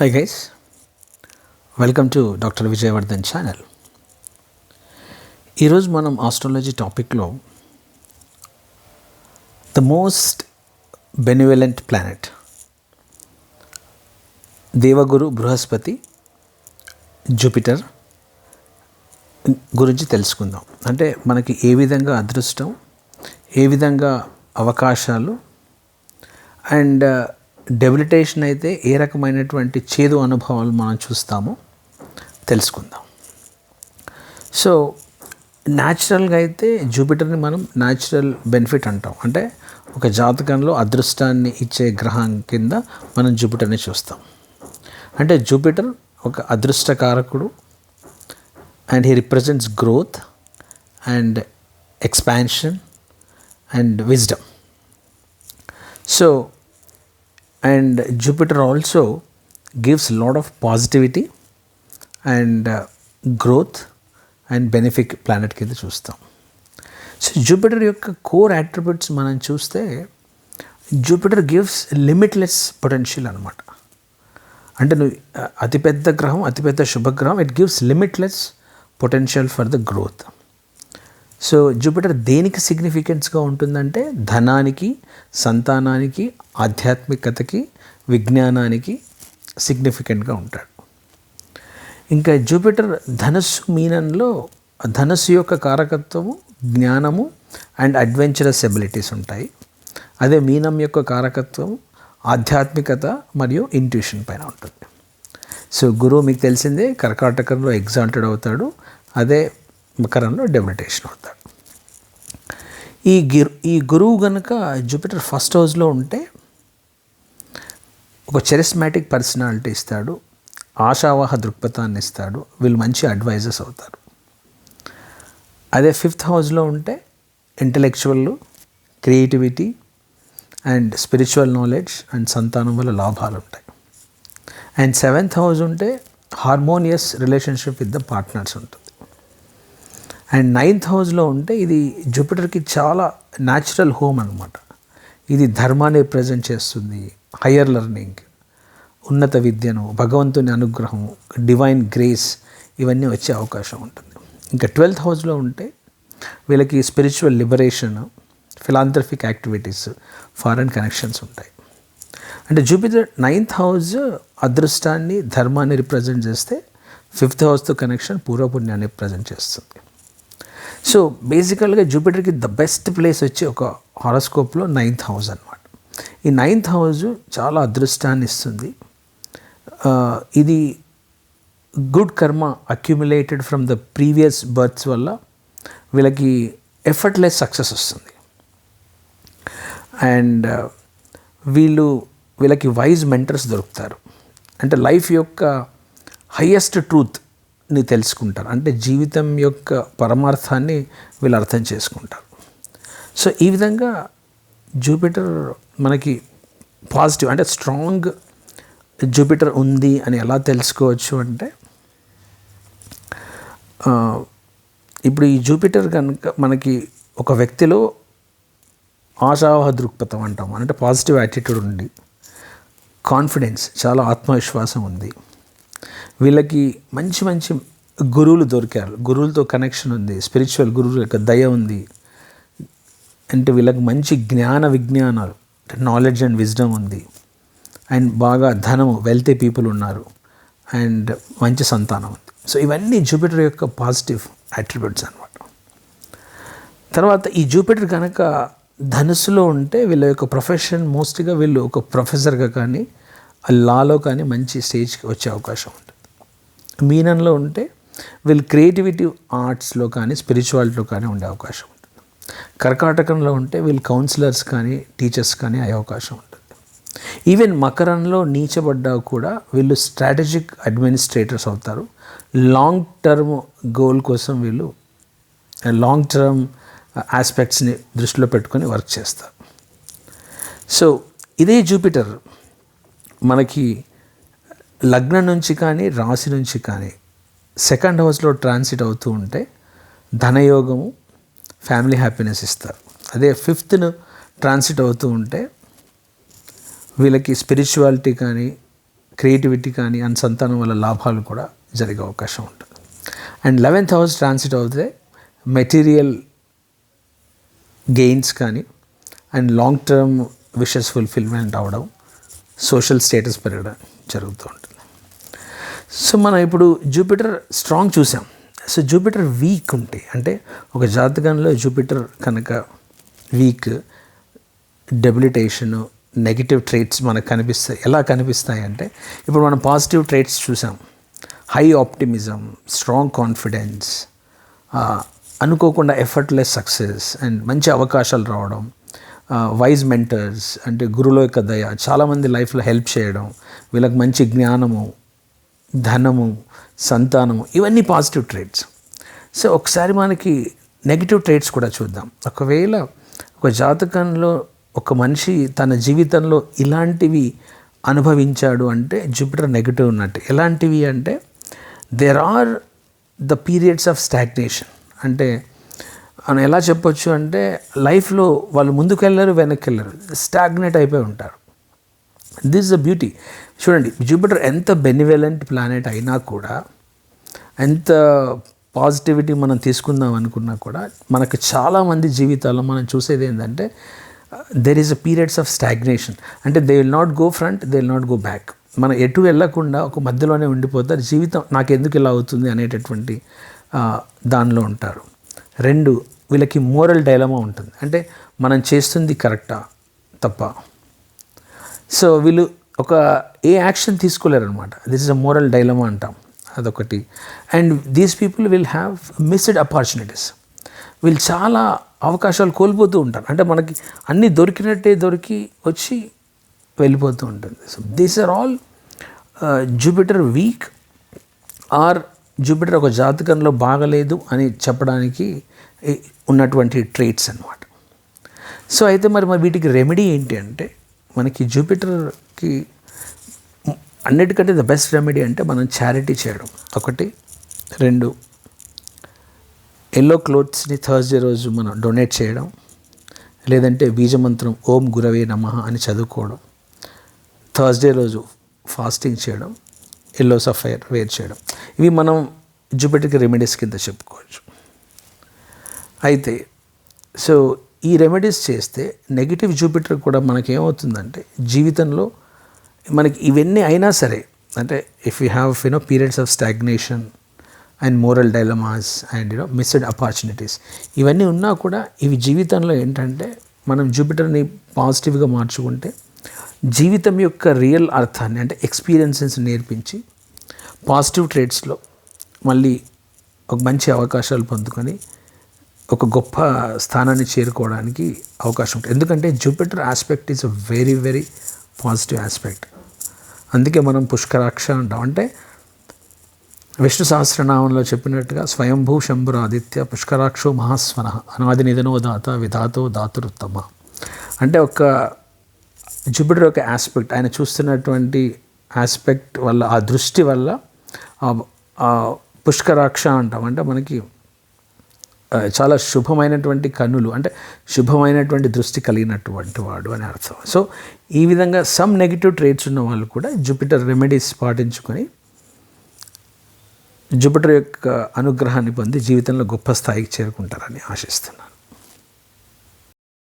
Hi guys welcome to doctor Vijayavardhan channel ఈరోజు మనం astrology టాపిక్లో ద మోస్ట్ బెనివెలెంట్ ప్లానెట్ దేవగురు బృహస్పతి జూపిటర్ గురించి తెలుసుకుందాం. అంటే మనకి ఏ విధంగా అదృష్టం ఏ విధంగా అవకాశాలు అండ్ డెబిలిటేషన్ అయితే ఏ రకమైనటువంటి చేదు అనుభవాలు మనం చూస్తామో తెలుసుకుందాం. సో న్యాచురల్గా అయితే జూపిటర్ని మనం న్యాచురల్ బెనిఫిట్ అంటాం. అంటే ఒక జాతకంలో అదృష్టాన్ని ఇచ్చే గ్రహం కింద మనం జూపిటర్ని చూస్తాం. అంటే జూపిటర్ ఒక అదృష్టకారకుడు and he represents growth and expansion and wisdom so and Jupiter also gives lot of positivity and growth and benefit planet కింద చూస్తాం. సో జూపిటర్ యొక్క కోర్ అట్రిబ్యూట్స్ మనం చూస్తే జూపిటర్ గివ్స్ లిమిట్లెస్ పొటెన్షియల్ అనమాట అంటే నువ్వు అతిపెద్ద గ్రహం అతిపెద్ద శుభగ్రహం it gives limitless potential for the growth so Jupiter దేనికి సిగ్నిఫికెన్స్గా ఉంటుందంటే ధనానికి సంతానానికి ఆధ్యాత్మికతకి విజ్ఞానానికి సిగ్నిఫికెంట్గా ఉంటాడు. ఇంకా జూపిటర్ ధనస్సు మీనంలో ధనస్సు యొక్క కారకత్వము జ్ఞానము అండ్ అడ్వెంచరస్ ఎబిలిటీస్ ఉంటాయి. అదే మీనం యొక్క కారకత్వం ఆధ్యాత్మికత మరియు ఇంట్యూషన్ పైన ఉంటుంది. సో గురువు మీకు తెలిసిందే కర్కాటకంలో ఎగ్జాంటెడ్ అవుతాడు. అదే మకరంలో డెబిలిటేషన్ అవుతాడు. ఈ గిరు ఈ గురువు కనుక జూపిటర్ ఫస్ట్ హౌస్లో ఉంటే ఒక చెరిస్మాటిక్ పర్సనాలిటీ ఇస్తాడు ఆశావాహ దృక్పథాన్ని ఇస్తాడు వీళ్ళు మంచి అడ్వైజర్స్ అవుతారు. అదే ఫిఫ్త్ హౌస్లో ఉంటే intellectual creativity and spiritual knowledge and సంతానం వల్ల లాభాలు ఉంటాయి. అండ్ సెవెంత్ హౌస్ ఉంటే harmonious relationship with the partners ఉంటుంది. అండ్ నైన్త్ హౌస్లో ఉంటే ఇది జూపిటర్కి చాలా న్యాచురల్ హోమ్ అనమాట ఇది ధర్మాన్ని ప్రజెంట్ చేస్తుంది హయ్యర్ లెర్నింగ్ ఉన్నత విద్యను భగవంతుని అనుగ్రహం డివైన్ గ్రేస్ ఇవన్నీ వచ్చే అవకాశం ఉంటుంది. ఇంకా ట్వెల్త్ హౌస్లో ఉంటే వీళ్ళకి spiritual liberation philanthropic activities foreign connections ఉంటాయి. అంటే జూపిటర్ నైన్త్ హౌస్ అదృష్టాన్ని ధర్మాన్ని రిప్రజెంట్ చేస్తే ఫిఫ్త్ హౌస్తో కనెక్షన్ పూర్వపుణ్యాన్ని రిప్రజెంట్ చేస్తుంది. సో బేసికల్గా జూపిటర్కి ద బెస్ట్ ప్లేస్ వచ్చి ఒక హారోస్కోప్లో నైన్త్ హౌస్ అనమాట ఈ నైన్త్ హౌస్ చాలా అదృష్టాన్ని ఇస్తుంది. ఇది good karma accumulated from the previous births వల్ల వీళ్ళకి ఎఫర్ట్లెస్ సక్సెస్ వస్తుంది. అండ్ uh, వీళ్ళు వీళ్ళకి వైజ్ మెంటర్స్ దొరుకుతారు. అంటే లైఫ్ యొక్క హయ్యెస్ట్ ట్రూత్ ని తెలుసుకుంటారు. అంటే జీవితం యొక్క పరమార్థాన్ని వీళ్ళు అర్థం చేసుకుంటారు. సో ఈ విధంగా జూపిటర్ మనకి పాజిటివ్ అంటే స్ట్రాంగ్ జూపిటర్ ఉంది అని ఎలా తెలుసుకోవచ్చు అంటే ఇప్పుడు ఈ జూపిటర్ కనుక మనకి ఒక వ్యక్తిలో ఆశావహ దృక్పథం అంటాం అంటే పాజిటివ్ యాటిట్యూడ్ ఉంది. కాన్ఫిడెన్స్ చాలా ఆత్మవిశ్వాసం ఉంది. వీళ్ళకి మంచి మంచి గురువులు దొరికారు. గురువులతో కనెక్షన్ ఉంది. స్పిరిచువల్ గురువుల యొక్క దయ ఉంది. అంటే వీళ్ళకి మంచి జ్ఞాన విజ్ఞానాలు నాలెడ్జ్ అండ్ విజ్డమ్ ఉంది. అండ్ బాగా ధనము వెల్తీ పీపుల్ ఉన్నారు. అండ్ మంచి సంతానం ఉంది. సో ఇవన్నీ జూపిటర్ యొక్క పాజిటివ్ అట్రిబ్యూట్స్ అనమాట తర్వాత ఈ జూపిటర్ కనుక ధనుస్సులో ఉంటే వీళ్ళ యొక్క ప్రొఫెషన్ మోస్ట్గా వీళ్ళు ఒక ప్రొఫెసర్గా కానీ లాలో కానీ మంచి స్టేజ్కి వచ్చే అవకాశం ఉంటుంది మీనంలో ఉంటే వీళ్ళు క్రియేటివిటీ ఆర్ట్స్లో కానీ స్పిరిచువాలిటీలో కానీ ఉండే అవకాశం ఉంటుంది. కర్కాటకంలో ఉంటే వీళ్ళు కౌన్సిలర్స్ కానీ టీచర్స్ కానీ అయ్యే అవకాశం ఉంటుంది. ఈవెన్ మకరంలో నీచబడ్డా కూడా వీళ్ళు స్ట్రాటజిక్ అడ్మినిస్ట్రేటర్స్ అవుతారు. లాంగ్ టర్మ్ గోల్ కోసం వీళ్ళు లాంగ్ టర్మ్ ఆస్పెక్ట్స్ని దృష్టిలో పెట్టుకొని వర్క్ చేస్తారు. సో ఇదే జూపిటర్ మనకి లగ్నం నుంచి కానీ రాశి నుంచి కానీ సెకండ్ హౌస్లో ట్రాన్సిట్ అవుతూ ఉంటే ధనయోగము ఫ్యామిలీ హ్యాపీనెస్ ఇస్తారు. అదే ఫిఫ్త్ను ట్రాన్సిట్ అవుతూ ఉంటే వీళ్ళకి స్పిరిచువాలిటీ కానీ క్రియేటివిటీ కానీ అండ్ సంతానం వల్ల లాభాలు కూడా జరిగే అవకాశం ఉంటుంది. అండ్ లెవెన్త్ హౌస్ ట్రాన్సిట్ అవుతే మెటీరియల్ గెయిన్స్ కానీ and long term wishes fulfilment అవడం సోషల్ స్టేటస్ పెరగడం జరుగుతూ ఉంటుంది. సో మనం ఇప్పుడు జూపిటర్ స్ట్రాంగ్ చూసాం. సో జూపిటర్ వీక్ ఉంటే అంటే ఒక జాతకంలో జూపిటర్ కనుక వీక్ డెబిలిటేషన్ నెగిటివ్ ట్రేట్స్ మనకు కనిపిస్తాయి ఎలా కనిపిస్తాయి అంటే ఇప్పుడు మనం పాజిటివ్ ట్రేట్స్ చూసాం. హై ఆప్టిమిజం స్ట్రాంగ్ కాన్ఫిడెన్స్ అనుకోకుండా ఎఫర్ట్లెస్ సక్సెస్ అండ్ మంచి అవకాశాలు రావడం వైజ్ మెంటర్స్ అంటే గురువుల యొక్క దయ చాలామంది లైఫ్లో హెల్ప్ చేయడం వీళ్ళకి మంచి జ్ఞానము ధనము సంతానము ఇవన్నీ పాజిటివ్ ట్రేట్స్ సో ఒకసారి మనకి నెగిటివ్ ట్రేట్స్ కూడా చూద్దాం. ఒకవేళ ఒక జాతకంలో ఒక మనిషి తన జీవితంలో ఇలాంటివి అనుభవించాడు అంటే జూపిటర్ నెగిటివ్ ఉన్నట్టు. ఎలాంటివి అంటే there are the periods of stagnation అంటే మనం ఎలా చెప్పొచ్చు అంటే లైఫ్లో వాళ్ళు ముందుకెళ్ళరు వెనక్కి వెళ్ళరు స్టాగ్నేట్ అయిపోయి ఉంటారు. దిస్ ఇస్ ద బ్యూటీ చూడండి జూపిటర్ ఎంత బెనివెలెంట్ ప్లానెట్ అయినా కూడా ఎంత పాజిటివిటీ మనం తీసుకుందాం అనుకున్నా కూడా మనకు చాలామంది జీవితాల్లో మనం చూసేది ఏంటంటే there is a periods of stagnation అంటే they will not go front they will not go back మనం ఎటు వెళ్ళకుండా ఒక మధ్యలోనే ఉండిపోతారు. జీవితం నాకు ఎందుకు ఇలా అవుతుంది అనేటటువంటి దానిలో ఉంటారు. రెండు వీళ్ళకి మోరల్ డైలమా ఉంటుంది. అంటే మనం చేస్తుంది కరెక్టా తప్ప. సో వీళ్ళు ఒక ఏ యాక్షన్ తీసుకోలేరు అనమాట this is a moral dilemma అంటాం. అదొకటి. And these people will have missed opportunities వీళ్ళు చాలా అవకాశాలు కోల్పోతూ ఉంటారు. అంటే మనకి అన్నీ దొరికినట్టే దొరికి వచ్చి వెళ్ళిపోతూ ఉంటుంది. So these are all Jupiter weak or Jupiter ఒక జాతకంలో బాగలేదు అని చెప్పడానికి ఉన్నటువంటి ట్రేట్స్ అన్నమాట. సో అయితే మరి మరి వీటికి రెమెడీ ఏంటి అంటే మనకి జూపిటర్కి అన్నిటికంటే ద బెస్ట్ రెమెడీ అంటే మనం చారిటీ చేయడం. ఒకటి. రెండు. ఎల్లో క్లోత్స్ని థర్స్డే రోజు మనం డొనేట్ చేయడం. లేదంటే బీజమంత్రం ఓం గురవే నమః అని చదువుకోవడం. థర్స్డే రోజు ఫాస్టింగ్ చేయడం. ఎల్లో సఫైర్ వేర్ చేయడం. ఇవి మనం జూపిటర్కి రెమెడీస్ కింద చెప్పుకోవచ్చు. అయితే సో ఈ రెమెడీస్ చేస్తే నెగిటివ్ జూపిటర్ కూడా మనకి ఏమవుతుందంటే జీవితంలో మనకి ఇవన్నీ అయినా సరే అంటే if you have you know periods of stagnation and moral dilemmas and you know missed opportunities ఇవన్నీ ఉన్నా కూడా ఇవి జీవితంలో ఏంటంటే మనం జూపిటర్ని పాజిటివ్గా మార్చుకుంటే జీవితం యొక్క రియల్ అర్థాన్ని అంటే ఎక్స్పీరియన్సెస్ నేర్పించి పాజిటివ్ ట్రేడ్స్లో మళ్ళీ ఒక మంచి అవకాశాలు పొందుకొని ఒక గొప్ప స్థానాన్ని చేరుకోవడానికి అవకాశం ఉంటుంది. ఎందుకంటే Jupiter aspect is a very very positive aspect అందుకే మనం పుష్కరాక్ష అంటాం. అంటే విష్ణు సహస్రనామంలో చెప్పినట్టుగా స్వయంభూ శంభుర ఆదిత్య పుష్కరాక్షో మహాస్వన అనాది నిధనో దాత విధాతో దాతురుత్తమ అంటే ఒక జూపిటర్ యొక్క ఆస్పెక్ట్ ఆయన చూస్తున్నటువంటి ఆస్పెక్ట్ వల్ల ఆ దృష్టి వల్ల పుష్కరాక్ష అంటాం. అంటే మనకి చాలా శుభమైనటువంటి కన్నులు అంటే శుభమైనటువంటి దృష్టి కలిగినటువంటి వాడు అని అర్థం. సో ఈ విధంగా సమ్ నెగిటివ్ ట్రేట్స్ ఉన్న వాళ్ళు కూడా జూపిటర్ రెమెడీస్ పాటించుకొని జూపిటర్ యొక్క అనుగ్రహాన్ని పొంది జీవితంలో గొప్ప స్థాయికి చేరుకుంటారని ఆశిస్తున్నాను